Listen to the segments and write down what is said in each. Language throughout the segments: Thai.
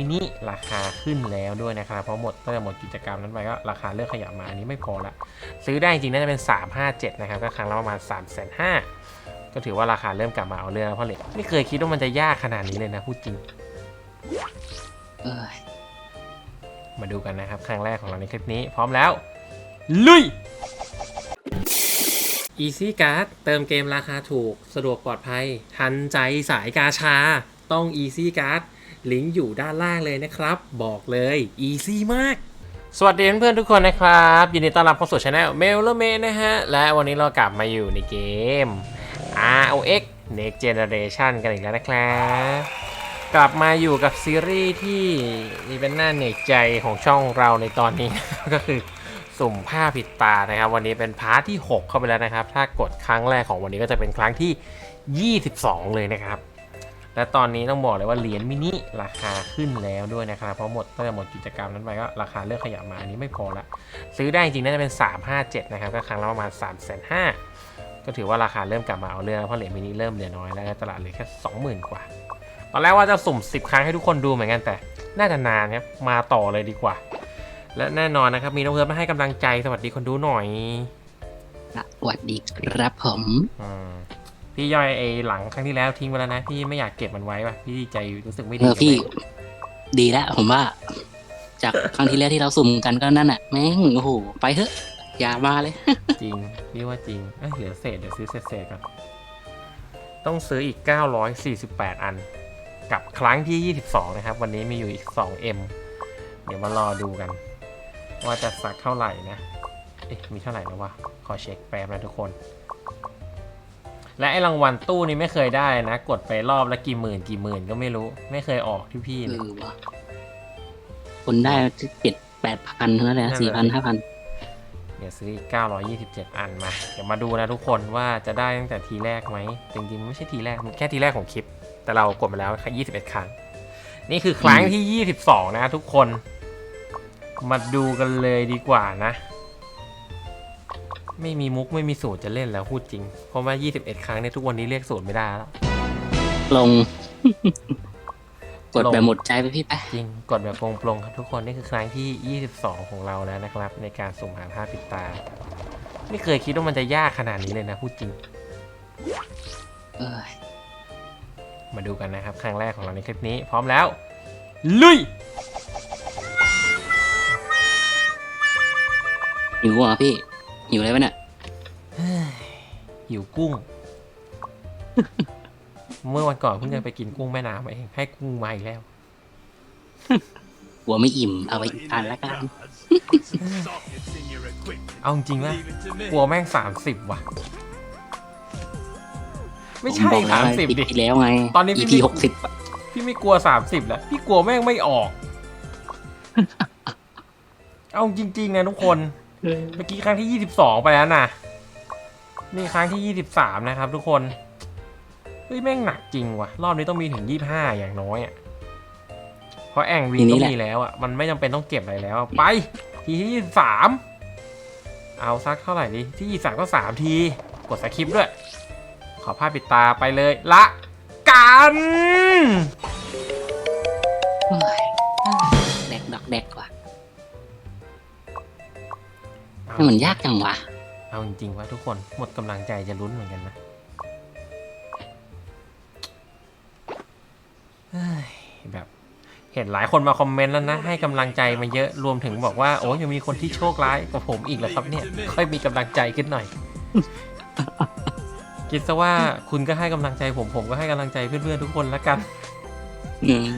มินิราคาขึ้นแล้วด้วยนะครับ เพราะหมดตั้งแต่หมดกิจกรรมนั้นไปก็ราคาเริ่มขยับมาอันนี้ไม่พอละ ซื้อได้จริงๆน่าจะเป็น 357 นะครับก็ครั้งละประมาณ 3 5 0 0 0ก็ถือว่าราคาเริ่มกลับมาเอาเรื่องแล้วเพราะเหล็กไม่เคยคิดว่ามันจะยากขนาดนี้เลยนะพูดจริงเอ้ยมาดูกันนะครับ ครั้งแรกของเราในคลิปนี้ พร้อมแล้ว ลุย Easy Card เติมเกมราคาถูกสะดวกปลอดภัย ทันใจสายกาชา ต้อง Easy Card ลิงก์อยู่ด้านล่างเลยนะครับ บอกเลย Easy มาก สวัสดีเพื่อนๆทุกคนนะครับ ยินดีต้อนรับเข้าสู่ช anel m e l m e นะฮะ และวันนี้เรากลับมาอยู่ในเกม ROX Next Generation กันอีกแล้วนะครับกลับมาอยู่กับซีรีส์ที่นี่เป็นหน้าเหน็กใจของช่องเราในตอนนี้ ก็คือสุ่มผ้าผิดตานะครับ วันนี้เป็นพาร์ทที่ 6 เข้าไปแล้วนะครับ ถ้ากดครั้งแรกของวันนี้ก็จะเป็นครั้งที่ 22 เลยนะครับ และตอนนี้ต้องบอกเลยว่าเหรียญมินิราคาขึ้นแล้วด้วยนะครับเพราะหมดตั้งแต่หมดกิจกรรมนั้นไปก็ราคาเริ่มขยับมาอันนี้ไม่พอละซื้อได้จริงๆน่าจะเป็น 357 นะครับก็ครั้งละประมาณ 3 5 0 0 0ก็ถือว่าราคาเริ่มกลับมาเอาเรื่องแล้วเพราะเหรียญมินิเริ่มเหลือน้อยแล้วตลาดเหลือแค่ 20,000 กว่า ตอนแรกว่าจะสุ่ม 10 ครั้งให้ทุกคนดูเหมือนกันแต่น่าจะนานครับมาต่อเลยดีกว่า และแน่นอนนะครับมีน้องเพิร์ดมาให้กำลังใจสวัสดีคนดูหน่อยสวัสดีครับผมอืม พี่ย่อยไอหลังครั้งที่แล้วทิ้งไปแล้วนะ พี่ไม่อยากเก็บมันไว้ว่ะพี่ใจรู้สึกไม่เอดีอกับพี่มันดีแล้วผมว่า จากครั้งที่แล้วที่เราสุ่มกันก็นั่นแหะแม่งโอ้โหไปเถอะ อย่ามาเลย จริงพี่ว่าจริงเอ้ยเหลือเศษเดี๋ยวซื้อเศษเศษๆก่อนต้องซื้ออีก 948 อัน กับครั้งที่ 22 นะครับ วันนี้มีอยู่อีก 2M เดี๋ยวมารอดูกัน ว่าจะสักเท่าไหร่นะ เอ๊ะมีเท่าไหร่แล้ววะ ขอเช็คแป๊บนะทุกคน และไอ้รางวัลตู้นี้ไม่เคยได้นะ กดไปรอบละกี่หมื่นกี่หมื่นก็ไม่รู้ ไม่เคยออกที่พี่เอเลยอว่ะคนได้เจ็ดแปดพันเท่านั้นแหละนั่นแหสี่พันละ ห้าพันเดี๋ยวซื้ออีก927 อันมา เดี๋ยวมาดูนะทุกคนว่าจะได้ตั้งแต่ทีแรกไหมจริงๆมันไม่ใช่ทีแรกมันแค่ทีแรกของคลิป แต่เรากดมาแล้วแค่21 ครั้ง นี่คือครั้งที่ 22 นะทุกคน มาดูกันเลยดีกว่านะ ไม่มีมุกไม่มีสูตรจะเล่นแล้วพูดจริง เพราะว่า 21 ครั้งเนี่ยทุกวันนี้เรียกสูตรไม่ได้แล้ว ลง กดลงแบบหมดใจไปพี่ไปจริง กดแบบโปร่งๆครับทุกคนนี่คือครั้งที่ 22 ของเราแล้วนะครับ ในการสุ่มหาผ้าปิดตา ไม่เคยคิดว่ามันจะยากขนาดนี้เลยนะพูดจริง เอ้ยมาดูกันนะครับ ครั้งแรกของเราในคลิปนี้ พร้อมแล้ว ลุยหิวเหรอพี่ หิวอะไรวะเนี่ยหิวกุ้ง เมื่อวันก่อนเพิ่งจะไปกินกุ้งแม่น้ำมาเองให้กุ้งมาอีกแล้วหัวไม่อิ่มเอาไปอีกอันละกัน เอาจริงๆนะกลัวแม่งสามสิบว่ะ ไม่ใช่ผมบอกแล้วสามไงสิบปีดิที่แล้วไง ตอนนี้พี่ EP หกสิบพี่ไม่กลัวสามสิบแล้ว พี่กลัวแม่งไม่ออก เอาจริง ๆ นะทุกคน เมื่อกี้ครั้งที่22ไปแล้วนะนี่ครั้งที่23นะครับ ทุกคนเฮ้ยแม่งหนักจริงว่ะ รอบนี้ต้องมีถึง25อย่างน้อยอะเพราะแองวีทีนี้ก็แหละมีแล้วอะมันไม่จำเป็นต้องเก็บอะไรแล้วอะไป ทีที่23เอาสักเท่าไหร่ดีที่23ก็3ที กดสคริปต์ด้วย ขอผ้าปิดตาไปเลยละกันเอ้ยแดกดอกแดกว่ะ นี่มันยากจังวะ เอาจริงๆว่าทุกคนหมดกำลังใจจะลุ้นเหมือนกันนะเฮ้ยแบบเห็นหลายคนมาคอมเมนต์แล้วนะ ให้กำลังใจมาเยอะรวมถึงบอกว่าโอ้ยังมีคนที่โชคร้ายกว่าผมอีกเหรอครับเนี่ย ค่อยมีกำลังใจขึ้นหน่อย คิดซะว่าคุณก็ให้กำลังใจผมผมก็ให้กำลังใจเพื่อนๆทุกคนละกันอืม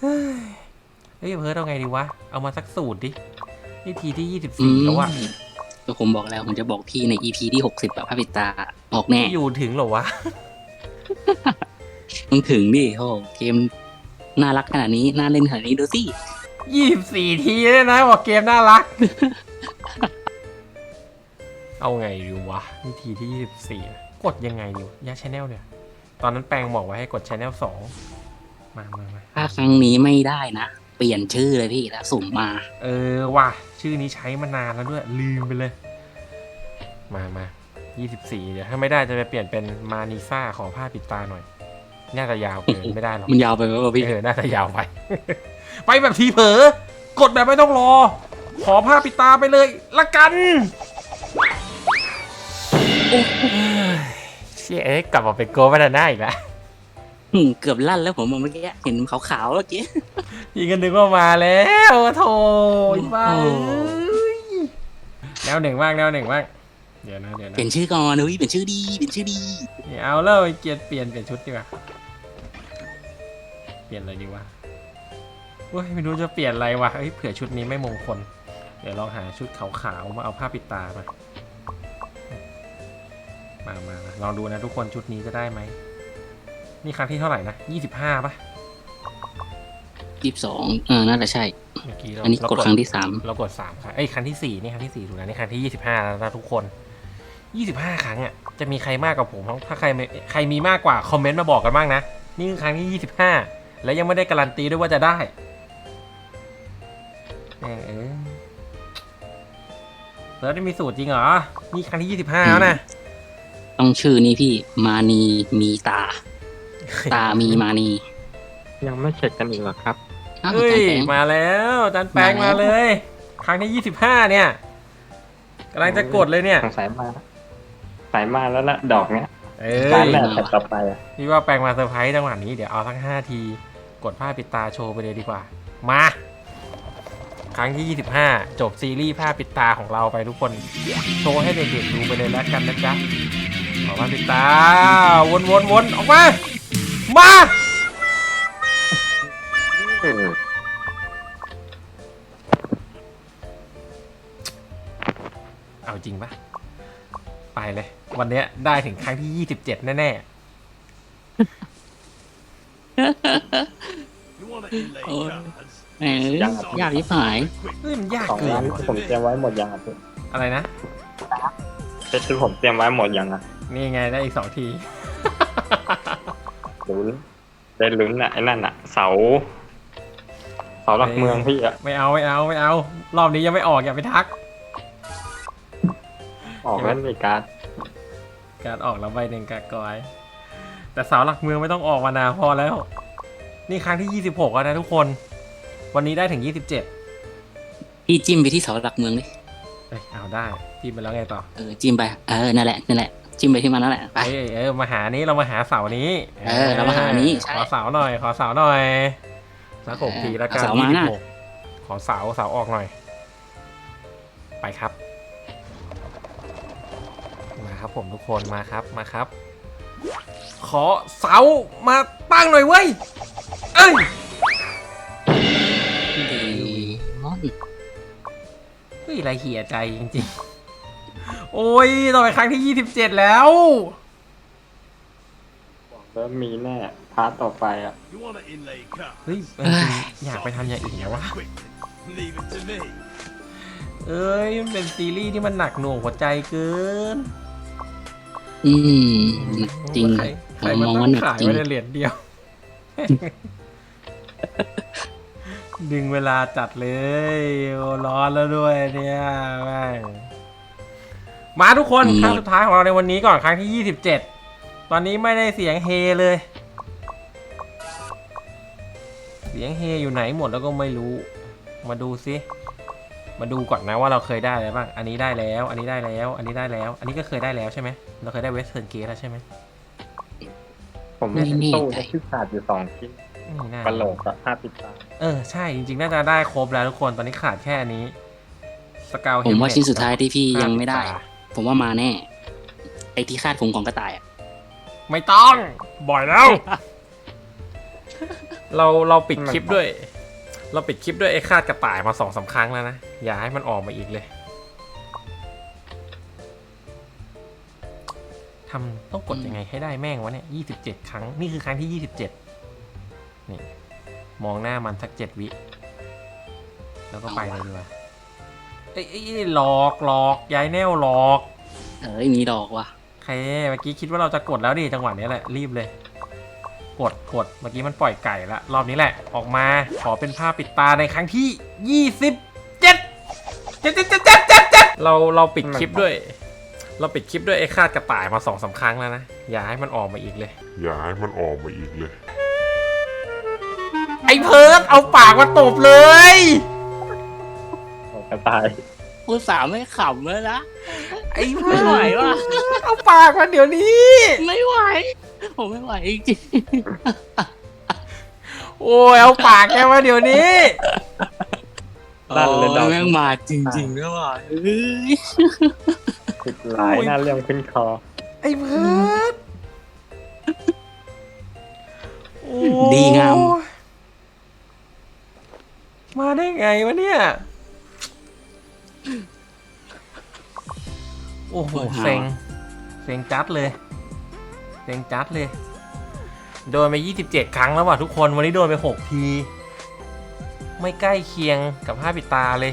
เฮ้ยเพิร์ดเอาไงดีวะ เอามาสักสูตรดิ นี่ทีที่ยี่สิบอืสี่มแล้วอะก็ผมบอกแล้วผมจะบอกพี่ใน EP ที่หกสิบแบบพระปิดตาออกแน่อยู่ถึงเหรอวะ มึงถึงดิโอ้เกมน่ารักขนาดนี้น่าเล่นขนาดนี้ดูสิยี่สิบสี่ทีเลยนะบอกเกมน่ารัก เอาไงดีวะนี่ทีที่ยี่สิบสี่กดยังไงดีวะยาชแนลเนี่ย ตอนนั้นแปลงบอกไว้ให้กดชแนลสองมามามาถ้าครั้งนี้ไม่ได้นะ เปลี่ยนชื่อเลยพี่แล้วสุ่มมา เออว่ะชื่อนี้ใช้มานานแล้วด้วยลืมไปเลย มามายี่สิบสี่เดี๋ยวถ้าไม่ได้จะไปเปลี่ยนเป็นมานิซ่าขอผ้าปิดตาหน่อย น่าจะยาวเกินไม่ได้หรอกมันยาวไปไหมวะพี่เออน่าจะยาวไป ไปแบบทีเผลอกดแบบไม่ต้องรอ ขอผ้าปิดตาไปเลยละกันเฮ้ยเชี่ยเอ๊ะกลับมาเป็นโกลบานาน่าอีกแล้ว อืมเกือบลั่นแล้วผมเมื่อกี้เห็นขาวๆเมื่อกี้ ยิงกันนึกว่ามาแล้วโถยบ้าโอ้ เอ้ยแนวหนึ่งมากแนวหนึ่งมากเดี๋ยวนะเดี๋ยวนะเปลี่ยนชื่อก่อนเฮ้ยเปลี่ยนชื่อดีเปลี่ยนชื่อดีนี่เอาแล้วไอ้เกียร์เปลี่ยนเปลี่ยนชุดดีกว่าเปลี่ยนอะไรดีวะเว้ยไม่รู้จะเปลี่ยนอะไรวะเอ้ยเผื่อชุดนี้ไม่มงคล เดี๋ยวลองหาชุดขาวๆมาเอาผ้าปิดตามามามามาลองดูนะทุกคนชุดนี้จะได้ไหม นี่ครั้งที่เท่าไหร่นะยี่สิบห้าปะยี่สิบสองเออน่าจะใช่ เมื่อกี้เราอันนี้เรากดครั้งที่สาม เรากดสามครั้งเอ้ยครั้งที่สี่นี่ครั้งที่สี่ถูกแล้วนี่ครั้งที่ยี่สิบห้าแล้วนะทุกคนยี่สิบห้าครั้งอะจะมีใครมากกว่าผมถ้าใครไม่ใครมีมากกว่าคอมเมนต์มาบอกกันบ้างนะนี่คือครั้งที่ยี่สิบห้าแล้วยังไม่ได้การันตีด้วยว่าจะได้แม่งเออแล้วได้มีสูตรจริงเหรอนี่ครั้งที่ยี่สิบห้าแล้วนะ ต้องชื่อนี้พี่มานีมีตา ตามีมานียังไม่เสร็จกันอีกเหรอครับ อ้าวเฮ้อาจารยย์แปงมาแล้วอาจารย์แปลงมามาแล้ว เลย ครั้งที่ยี่สิบห้าเนี่ยกำลังจะกดเลยเนี่ย สงสัยมาสายมาแล้วละดอกเนี้ยเอ้ร้านยแรกแต่ต่อไปอะพี่ว่าแปลงมาเซอร์ไพรส์จังหวะนี้เดี๋ยวเอาทั้งห้าที กดผ้าปิดตาโชว์ไปเลยดีกว่า มา ครั้งที่ 25 จบซีรีส์ผ้าปิดตาของเราไปทุกคน โชว์ให้เด็กๆดูไปเลยแล้วกันนะจ๊ะขอผ้าปิดตา วนวนวนออกมา มา เอาจริงปะไปเลย วันเนี้ยได้ถึงครั้งที่27แน่ You want to inlay Oh. cards? แหมยากที่หาย ๆ เฮ้ยมันยากของเกิร้านนที่ผมเตรียมไว้หมดยังอะพี่อะไรนะเซตที่ผมเตรียมไว้หมดยังอะนี่ไงได้อีกสองที ลุ้นได้ลุ้นอะไอ้นั่นอะเสา เสาหลักเมืองพี่อะไม่เอาไม่เอาไม่เอา รอบนี้ยังไม่ออกอย่าไปทัก ออกแล้วในการดการออกแล้วใบหนึ่งกากอย แต่เสาหลักเมืองไม่ต้องออกมานานพอแล้ว นี่ครั้งที่26แล้วนะทุกคน วันนี้ได้ถึง27เพี่จิ้มไปที่เสาหลักเมืองดิอ้ยเอาได้พี่ไปแล้วไงต่อ เออจิ้มไป เออ นั่นแหละ นั่นแหละ จิ้มไปที่มันนั่นแหละไป เอ้ยเออมาหานี้เรามาหาเสานี้เออเรามาหานี้ใช่ขอเสาหน่อย ขอเสาหน่อยสักหกทีแล้วกันเอาเสามาน่ะ26ขอเสาเสาออกหน่อย ไปครับ มาครับผมทุกคนมาครับมาครับ ขอเสามาตั้งหน่อยเว้ยเอ้ยดีมอนเฮ้ยไรเหี่ยใจจริงๆ โอ้ยต่อไปครั้งที่27แล้วบอกแล้วมีแน่พาร์ทต่อไปอะ You want to inlay cards? เฮ้ยเอออยากไปทำอย่างอื่นแล้ววะ Quick, leave it to me. เอ้ยมันเป็นซีรีส์ที่มันหนักหน่วงหัวใจเกินอืม จริง ใครใครผมมันมองต้อว่างหนักขายจริง ไว้ในเหรียญเดียว ดึงเวลาจัดเลยโอ้ร้อนแล้วด้วยเนี่ยแม่ง มาทุกคน ครั้งสุดท้ายของเราในวันนี้ก่อนครั้งที่ 27 ตอนนี้ไม่ได้เสียงเฮเลย เสียงเฮอยู่ไหนหมดแล้วก็ไม่รู้ มาดูซิ มาดูก่อนนะว่าเราเคยได้อะไรบ้าง อันนี้ได้แล้ว อันนี้ได้แล้ว อันนี้ได้แล้ว อันนี้ก็เคยได้แล้วใช่ไหม เราเคยได้เวสเทิร์นเกตแล้วใช่ไหมผมไม่เห็นตู้ที่ขาดอยู่สองชิ้นไม่น่ากระโหลกกับผ้าปิดตาเออใช่จริงๆ น่าจะได้ครบแล้วทุกคนตอนนี้ขาดแค่อันนี้สกาวผมว่าชิ้นสุดท้ายที่พี่ผ้ายังไม่ได้ปิตา ผมว่ามาแน่ ไอ้ที่คาดผมของกระต่ายอะไม่ต้อง บ่อยแล้ว เราเราปิดคลิปด้วย เราปิดคลิปด้วยไอ้คาดกระต่ายมาสองสาครั้งแล้วนะ อย่าให้มันออกมาอีกเลยทำต้องกดยังไงให้ได้แม่งวะเนี่ยยี่สิบเจ็ดครั้ง นี่คือครั้งที่ยี่สิบเจ็ดนี่ มองหน้ามันสักเจ็ดวิ แล้วก็ไปเลยดีกว่า เอ้ยเอ้ยเอ้ยหลอกหลอกยายแนวหลอกเอ้ยมีดอกว่ะโอเคเมื่อกี้คิดว่าเราจะกดแล้วดิจังหวะนี้แหละรีบเลย กดกดเมื่อกี้มันปล่อยไก่ละรอบนี้แหละ ออกมาขอเป็นผ้าปิดตาในครั้งที่ยี่สิบเจ็ดเจ็ดเจ็ดเจ็ดเจ็ดเจ็ดเจ็ดเราเราปิดคลิปด้วย เราปิดคลิปด้วยไอ้คาดกระต่ายมาสองสาครั้งแล้วนะอย่าให้มันออกมาอีกเลย อย่าให้มันออกมาอีกเลย ไอ้เพิร์ดเอาปากมาตบเลย กระต่ายพูดสามไม่ขำเลยนะไอ้เพิไม่ร์ดไหวว่ะเอาปากมาเดี๋ยวนี้ ไม่ไหว ผมไม่ไหวจริงโอ้ยเอาปากแกมาเดี๋ยวนี้ๆลั่นเลยดอกโอ้แม่งมาจริงๆด้วยว่ะเอ้ยติดหลายหน้าเรื่องขึ้นคอ ไอ้เพิร์ดโอ้ยดีงาม มาได้ไงวะเนี่ย โอ้โหเซ็งเซ็งจัดเลยเซ็งจัดเลย โดนไป 27 ครั้งแล้วว่ะทุกคนวันนี้โดนไป 6 ที ไม่ใกล้เคียงกับผ้าปิดตาเลย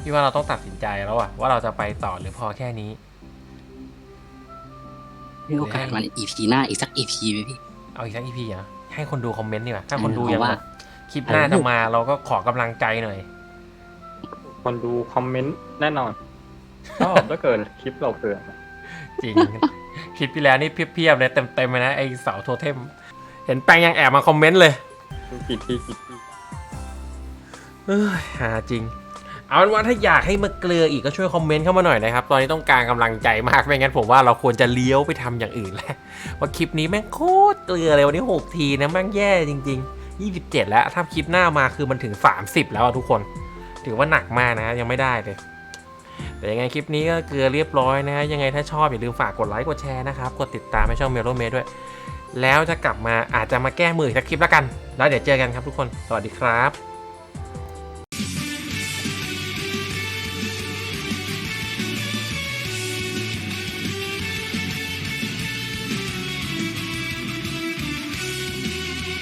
พี่ว่าเราต้องตัดสินใจแล้วอะว่าเราจะไปต่อหรือพอแค่นี้มีโอกาสมันอีพีหน้าอีกสักอีพีไหมพี่ เอาอีกสักอีพีอะให้คนดูคอมเมนต์ดีกว่าถ้าคนดูเออยังว่าแบบ คลิปหน้าเออจะมาเราก็ขอกำลังใจหน่อย คนดูคอมเมนต์แน่นอนชอบถ้าเกิดคลิปเราเกิดจริง คลิปที่แล้วนี่เพียบๆเลยเต็มๆเลยนะไอเสาโทเทม เห็นแป้งยังแอบมาคอมเมนต์เลยกี่ทีกี่ทีเอ้ยหาจริง เอาเป็นว่าถ้าอยากให้มาเกลืออีกก็ช่วยคอมเมนต์เข้ามาหน่อยนะครับ ตอนนี้ต้องการกำลังใจมากไม่งั้นผมว่าเราควรจะเลี้ยวไปทำอย่างอื่นแล้วว่าคลิปนี้แม่งโคตรเกลือเลยวันนี้6ทีนะแม่งแย่จริง ๆ 27 แล้วถ้าคลิปหน้ามาคือมันถึง 30 แล้วทุกคน ถือว่าหนักมากนะยังไม่ได้เลย แต่ยังไงคลิปนี้ก็เกลือเรียบร้อยนะยังไงถ้าชอบอย่าลืมฝากกดไลค์กดแชร์นะครับกดติดตามให้ช่องเมโลเมด้วย แล้วจะกลับมาอาจจะมาแก้มือสักคลิปแล้วกัน แล้วเดี๋ยวเจอกันครับทุกคน สวัสดีครับ